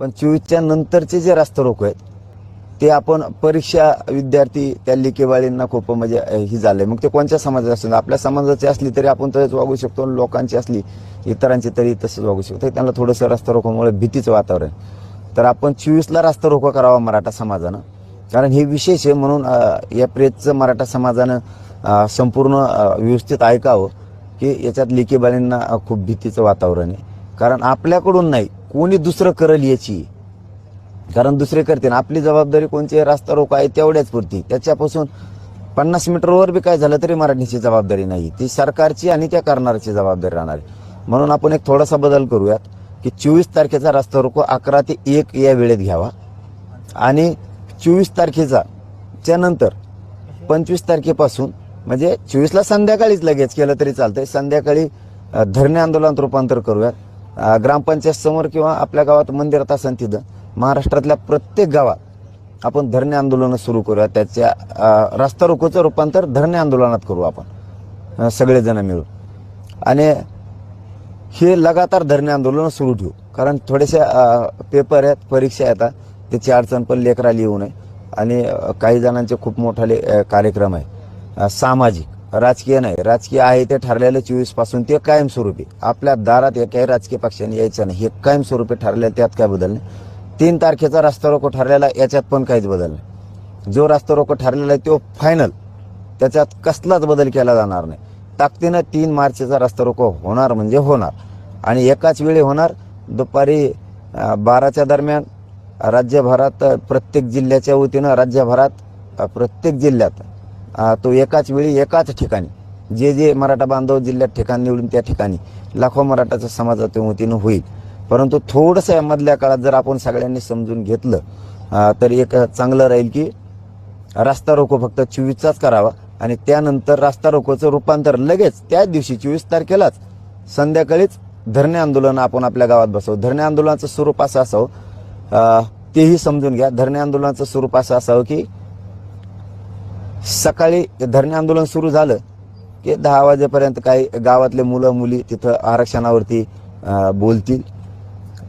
पण चोवीसच्या नंतरचे जे रास्ता रोको आहेत ते आपण परीक्षा विद्यार्थी त्या लिकेवाळींना खूप म्हणजे ही झालंय. मग ते कोणत्या समाजाचे असतील? आपल्या समाजाची असली तरी आपण तसेच वागू शकतो लोकांची असली इतरांची तरी तसंच वागू शकतो. त्यांना थोडंसं रास्ता रोखोमुळे भीतीचं वातावरण तर आपण चोवीसला रास्ता रोको करावा मराठा समाजानं. कारण हे विशेष आहे म्हणून या प्रेसचं मराठा समाजानं संपूर्ण व्यवस्थित ऐकावं की याच्यात लिकेबाळींना खूप भीतीचं वातावरण आहे. कारण आपल्याकडून नाही कोणी दुसरं करल याची? कारण दुसरे करते ना आपली जबाबदारी कोणची आहे? रास्ता रोको आहे तेवढ्याच पुरती. त्याच्यापासून पन्नास मीटरवर बी काय झालं तरी मराठीची जबाबदारी नाही. ती सरकारची आणि त्या करणाऱ्याची जबाबदारी राहणार आहे. म्हणून आपण एक थोडासा बदल करूयात की चोवीस तारखेचा रास्ता रोको अकरा ते एक या वेळेत घ्यावा. आणि चोवीस तारखेचा त्यानंतर पंचवीस तारखेपासून म्हणजे चोवीसला संध्याकाळीच लगेच केलं तरी चालतंय. संध्याकाळी धरणे आंदोलनात रूपांतर करूयात. ग्रामपंचायत समोर किंवा आपल्या गावात मंदिरात असेल तिथं महाराष्ट्रातल्या प्रत्येक गावात आपण धरणे आंदोलनं सुरू करूया. त्याच्या अ, रास्ता रोकोचं रूपांतर धरणे आंदोलनात करू आपण सगळेजण मिळून. आणि हे लगातार धरणे आंदोलन सुरू ठेवू. कारण थोड्याशा पेपर आहेत परीक्षा येतात त्याची अडचण पण लेकराला येऊ नये. आणि काही जणांचे खूप मोठाले कार्यक्रम आहे सामाजिक. राजकीय नाही. राजकीय आहे ते ठरलेलं चोवीसपासून ते कायमस्वरूपी. आपल्या दारात एकाही राजकीय पक्षाने यायचं नाही. हे कायमस्वरूपी ठरलेलं त्यात काय बदल नाही. तीन तारखेचा रास्ता रोको ठरलेला याच्यात पण काहीच बदल नाही. जो रास्ता रोको ठरलेला आहे तो फायनल त्याच्यात कसलाच बदल केला जाणार नाही. ताकदीनं तीन मार्चचा रास्ता रोको होणार म्हणजे होणार. आणि एकाच वेळी होणार. दुपारी बाराच्या दरम्यान राज्यभरात प्रत्येक जिल्ह्याच्या वतीनं राज्यभरात प्रत्येक जिल्ह्यात तो एकाच वेळी एकाच ठिकाणी. जे जे मराठा बांधव जिल्ह्यात ठिकाण निवडून त्या ठिकाणी लाखो मराठाच्या समाजाच्या वतीनं होईल. परंतु थोडंसं या मधल्या काळात जर आपण सगळ्यांनी समजून घेतलं तर एक चांगलं राहील की रास्ता रोको फक्त चोवीसचाच करावा आणि त्यानंतर रास्ता रोकोचं रूपांतर लगेच त्याच दिवशी चोवीस तारखेलाच संध्याकाळीच धरणे आंदोलन आपण आपल्या गावात बसवू. धरणे आंदोलनाचं स्वरूप असं असावं. तेही समजून घ्या. धरणे आंदोलनाचं स्वरूप असं असावं की सकाळी धरणे आंदोलन सुरू झालं की दहा वाजेपर्यंत काही गावातले मुलं मुली तिथं आरक्षणावरती बोलतील.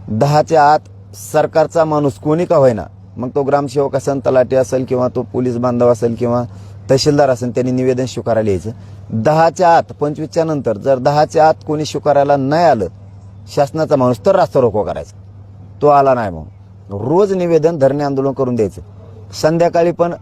दहाच्या आत सरकारचा माणूस कोणी का होईना? मग तो ग्रामसेवक असेल तलाठी असेल किंवा तो पोलीस बांधव असेल किंवा तहसीलदार असेल त्यांनी निवेदन स्वीकारायला यायचं. दहाच्या आत पंचवीसच्या नंतर जर दहाच्या आत कोणी स्वीकारायला नाही आलं शासनाचा माणूस तर रास्ता रोको करायचा. तो आला नाही मग रोज निवेदन धरणे आंदोलन करून द्यायचं. संध्याकाळी पण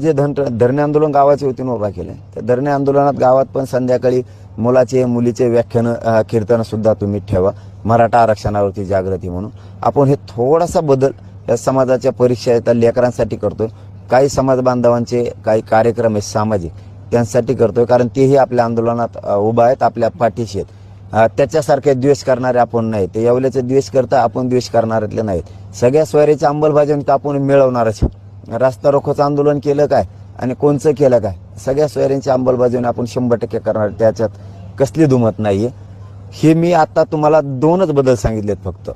जे धन धरणे आंदोलन गावाच्या वतीनं उभा केलं. त्या धरणे आंदोलनात गावात पण संध्याकाळी मुलाचे मुलीचे व्याख्यान कीर्तन सुद्धा तुम्ही ठेवा. मराठा आरक्षणावरती जागृती म्हणून. आपण हे थोडासा बदल या समाजाच्या परीक्षा येतात लेकरांसाठी करतोय. काही समाज बांधवांचे काही कार्यक्रम आहेत सामाजिक. त्यांसाठी करतोय कारण तेही आपल्या आंदोलनात उभा आहेत आपल्या पाठीशी आहेत. त्याच्यासारखे द्वेष करणारे आपण नाही ते येवल्याचे द्वेष करता आपण द्वेष करणाऱ्यातले नाहीत. सगळ्या स्वारीची अंमलबजावणी तर आपण मिळवणारच आहे. रास्ता रोखोचं आंदोलन केलं काय? आणि कोणचं केलं काय? सगळ्या सोयऱ्यांची अंमलबजावणी आपण शंभर टक्के करणार. त्याच्यात कसली दुमत नाहीये. हे मी आता तुम्हाला दोनच बदल सांगितलेत फक्त.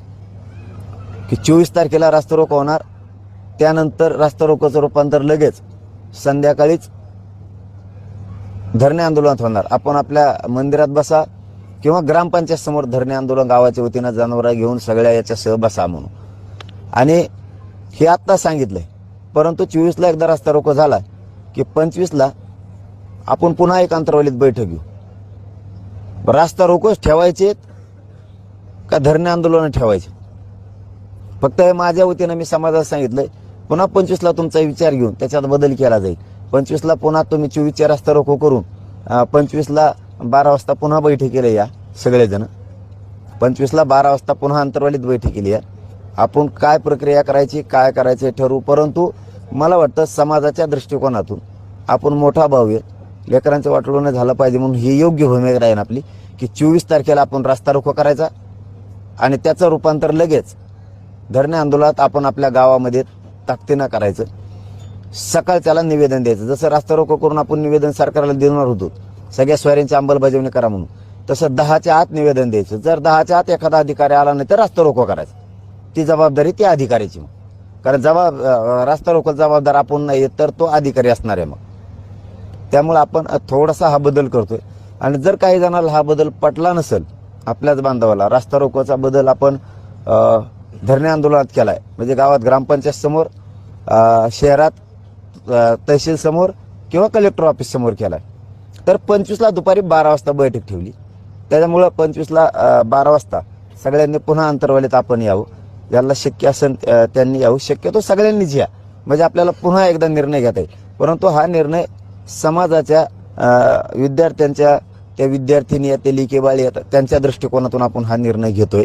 की चोवीस तारखेला रास्ता रोको होणार. त्यानंतर रास्ता रोकोचं रूपांतर लगेच संध्याकाळीच धरणे आंदोलनात होणार. आपण आपल्या मंदिरात बसा किंवा ग्रामपंचायत समोर धरणे आंदोलन गावाच्या वतीनं जनावरं घेऊन सगळ्या याच्यासह बसा म्हणून. आणि हे आत्ता सांगितलंय. परंतु चोवीसला एकदा रस्ता रोको झाला की पंचवीसला आपण पुन्हा एक अंतरवालीत बैठक घेऊ. रास्ता रोकोच ठेवायचे का धरणे आंदोलन ठेवायचे? फक्त हे माझ्या वतीनं मी समाजात सांगितलंय पुन्हा पंचवीसला तुमचा विचार घेऊन त्याच्यात बदल केला जाईल. पंचवीसला पुन्हा तुम्ही चोवीसच्या रस्ता रोको करून पंचवीसला बारा वाजता पुन्हा बैठकीला या सगळेजण. पंचवीसला बारा वाजता पुन्हा अंतरवालीत बैठकीला या. आपण काय प्रक्रिया करायची काय करायचं ठरवू. परंतु मला वाटतं समाजाच्या दृष्टिकोनातून आपण मोठा भाऊ आहे. लेकरांचं वाटलं झालं पाहिजे म्हणून ही योग्य भूमिका राहील आपली की चोवीस तारखेला आपण रस्ता रोको करायचा आणि त्याचं रूपांतर लगेच धरणे आंदोलनात आपण आपल्या गावामध्ये ताकदीनं करायचं. सकाळ त्याला निवेदन द्यायचं. जसं रास्ता रोको करून आपण निवेदन सरकारला देणार होतो सगळ्या स्वाऱ्यांची अंमलबजावणी करा म्हणून तसं दहाच्या आत निवेदन द्यायचं. जर दहाच्या आत एखादा अधिकारी आला नाही तर रास्ता रोको करायचा. ती जबाबदारी त्या अधिकाऱ्याची मग. कारण जबाब रास्ता रोको जबाबदार आपण नाही तर तो अधिकारी असणार आहे मग. त्यामुळे आपण थोडासा हा बदल करतोय. आणि जर काही जणाला हा बदल पटला नसेल आपल्याच बांधवाला रास्ता रोकोचा बदल आपण धरणे आंदोलनात केलाय. म्हणजे गावात ग्रामपंचायत समोर शहरात तहसील समोर किंवा कलेक्टर ऑफिस समोर केलाय. तर पंचवीसला दुपारी बारा वाजता बैठक ठेवली. त्याच्यामुळं पंचवीसला बारा वाजता सगळ्यांनी पुन्हा अंतरवालीत आपण यावं. ज्याला शक्य असेल त्यांनी यावं. शक्यतो सगळ्यांनीच या. म्हणजे आपल्याला पुन्हा एकदा निर्णय घेता येईल. परंतु हा निर्णय समाजाच्या विद्यार्थ्यांच्या त्या विद्यार्थिनी आहेत ते लिकेबाळी आहेत त्यांच्या दृष्टिकोनातून आपण हा निर्णय घेतोय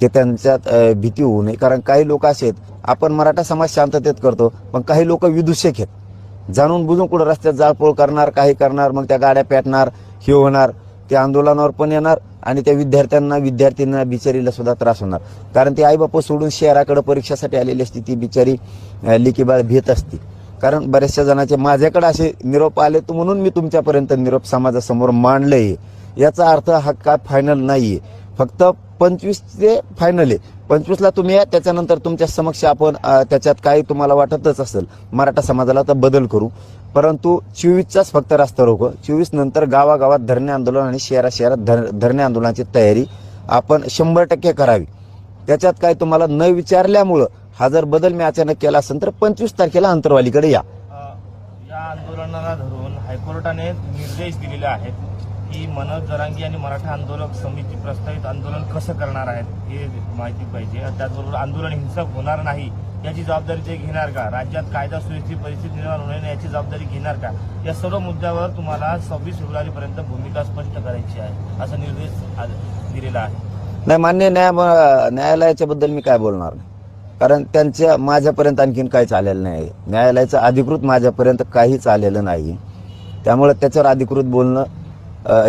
जे त्यांच्यात भीती होऊ नये. कारण काही लोक असे आहेत आपण मराठा समाज शांततेत करतो पण काही लोक विदूषक आहेत. जाणून बुजून कुठं रस्त्यात जाळपोळ करणार काही करणार मग त्या गाड्या पेटणार हे होणार. ते आंदोलनावर पण येणार आणि त्या विद्यार्थ्यांना विद्यार्थ्यांना बिचारीला सुद्धा त्रास होणार. कारण ती आईबाप सोडून शहराकडे परीक्षेसाठी आलेली असती ती बिचारी लिकीबाळ भीत असते. कारण बऱ्याचशा जणांचे माझ्याकडे असे निरोप आले तर म्हणून मी तुमच्यापर्यंत निरोप समाजासमोर मांडलंय. याचा अर्थ हा काय फायनल नाहीये. फक्त पंचवीस ते फायनल आहे. पंचवीसला तुम्ही या त्याच्यानंतर तुमच्या समक्ष आपण त्याच्यात काही तुम्हाला वाटतच असेल. मराठा समाजाला तर बदल करू. परंतु चोवीसचाच फक्त रास्ता रोको. चोवीस नंतर गावागावात धरणे आंदोलन आणि शहरा शहरात धर धरणे आंदोलनाची तयारी आपण शंभर टक्के करावी. त्याच्यात काय तुम्हाला न विचारल्यामुळं हा जर बदल मी अचानक केला असेल तर पंचवीस तारखेला अंतरवालीकडे या आंदोलनाला धरून हायकोर्टाने निर्देश दिलेले आहेत. की मनोज जरांगी आणि मराठा आंदोलक समिती प्रस्तावित आंदोलन कसं करणार आहेत हे माहिती पाहिजे. त्याचबरोबर आंदोलन हिंसक होणार नाही याची जबाबदारी ते घेणार का? राज्यात कायदा सुव्यवस्थित परिस्थिती निर्माण होणार नाही याची जबाबदारी घेणार का? या सर्व मुद्द्यावर तुम्हाला सव्वीस फेब्रुवारीपर्यंत भूमिका स्पष्ट करायची आहे असा निर्देश आज दिलेला आहे. नाही मान्य न्याय न्यायालयाच्या बद्दल मी काय बोलणार नाही. कारण त्यांच्या माझ्यापर्यंत आणखीन काहीच आलेलं नाही. न्यायालयाचं अधिकृत माझ्यापर्यंत काहीच आलेलं नाही. त्यामुळे त्याच्यावर अधिकृत बोलणं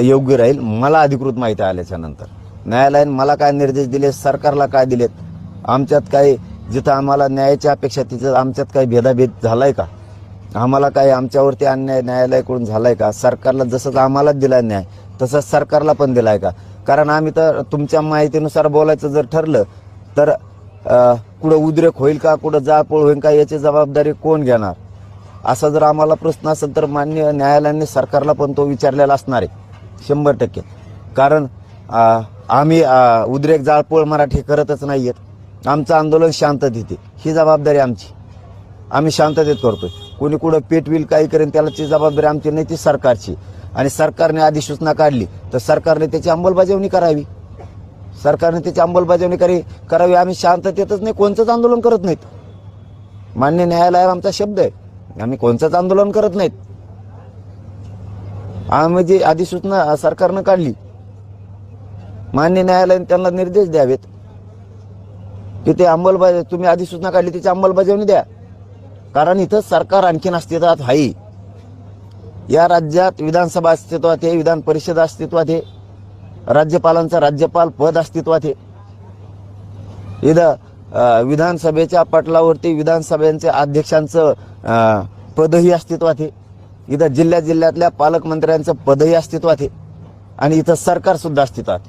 योग्य राहील मला अधिकृत माहिती आल्याच्यानंतर. न्यायालयाने मला काय निर्देश दिले सरकारला काय दिलेत? आमच्यात काही जिथं आम्हाला न्यायाची अपेक्षा तिथं आमच्यात काही भेदाभेद झाला आहे का? आम्हाला काही आमच्यावरती अन्याय न्यायालयाकडून आहे का? सरकारला जसंच आम्हाला दिला न्याय तसंच सरकारला पण दिला आहे का? कारण आम्ही तर तुमच्या माहितीनुसार बोलायचं जर ठरलं तर कुठं उद्रेक होईल का कुठं जाळपोळ होईल का याची जबाबदारी कोण घेणार? असा जर आम्हाला प्रश्न असेल तर मान्य न्यायालयाने सरकारला पण तो विचारलेला असणार आहे. शंभर टक्के. कारण आम्ही उद्रेक जाळपोळ मराठी करतच नाही आहेत आमचं आंदोलन शांततेत ही जबाबदारी आमची. आम्ही शांततेत करतोय. कोणी कुठं पेटविल काही करेन त्याला ती जबाबदारी आमची नाही ती सरकारची. आणि सरकारने अधिसूचना काढली तर सरकारने त्याची अंमलबजावणी करावी. सरकारने त्याची अंमलबजावणी करी करावी. आम्ही शांततेतच नाही कोणतंच आंदोलन करत नाहीत. मान्य न्यायालयावर आमचा शब्द आहे. आम्ही कोणतंच आंदोलन करत नाहीत. म्हणजे अधिसूचना सरकारनं काढली. मान्य न्यायालयाने त्यांना निर्देश द्यावेत. की ते अंमलबजावणी तुम्ही अधिसूचना काढली त्याची अंमलबजावणी द्या. कारण इथं सरकार आणखीन अस्तित्वात आहे. या राज्यात विधानसभा अस्तित्वात आहे विधान परिषद अस्तित्वात आहे. राज्यपालांचं राज्यपाल पद अस्तित्वात आहे. इथं विधानसभेच्या पटलावरती विधानसभेच्या अध्यक्षांचं पदही अस्तित्वात आहे. इथं जिल्ह्या जिल्ह्यातल्या पालकमंत्र्यांचं पदही अस्तित्वात आहे. आणि इथं सरकार सुद्धा अस्तित्वात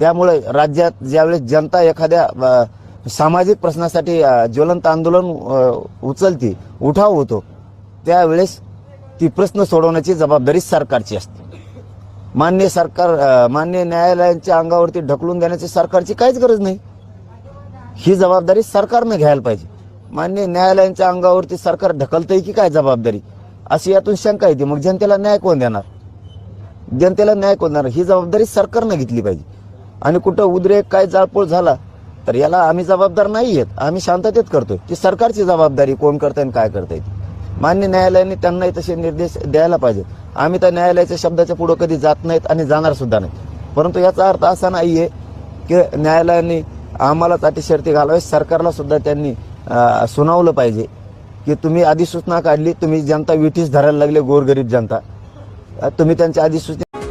त्यामुळे राज्यात ज्यावेळेस जनता एखाद्या सामाजिक प्रश्नासाठी ज्वलंत आंदोलन उचलती उठाव होतो त्यावेळेस ती प्रश्न सोडवण्याची जबाबदारी सरकारची असते. मान्य सरकार मान्य न्यायालयांच्या अंगावरती ढकलून देण्याची सरकारची काहीच गरज नाही. ही जबाबदारी सरकारनं घ्यायला पाहिजे. मान्य न्यायालयांच्या अंगावरती सरकार ढकलतंय की काय जबाबदारी? अशी यातून शंका येते. मग जनतेला न्याय कोण देणार? जनतेला न्याय कोण देणार? ही जबाबदारी सरकारनं घेतली पाहिजे. आणि कुठं उद्रेक काय जाळपोळ झाला तर याला आम्ही जबाबदार नाही आहेत. आम्ही शांततेत करतोय. ती सरकारची जबाबदारी कोण करताय आणि काय करताय ती. मान्य न्यायालयाने त्यांनाही तसे निर्देश द्यायला पाहिजे आम्ही तर न्यायालयाच्या शब्दाच्या पुढे कधी जात नाहीत आणि जाणार सुद्धा नाही परंतु याचा अर्थ असा नाही आहे की न्यायालयाने आम्हालाच अटी शर्ती घालावे. सरकारला सुद्धा त्यांनी सुनावलं पाहिजे. की तुम्ही अधिसूचना काढली तुम्ही जनता विठीस धरायला लागले गोरगरीब जनता. तुम्ही त्यांच्या अधिसूचना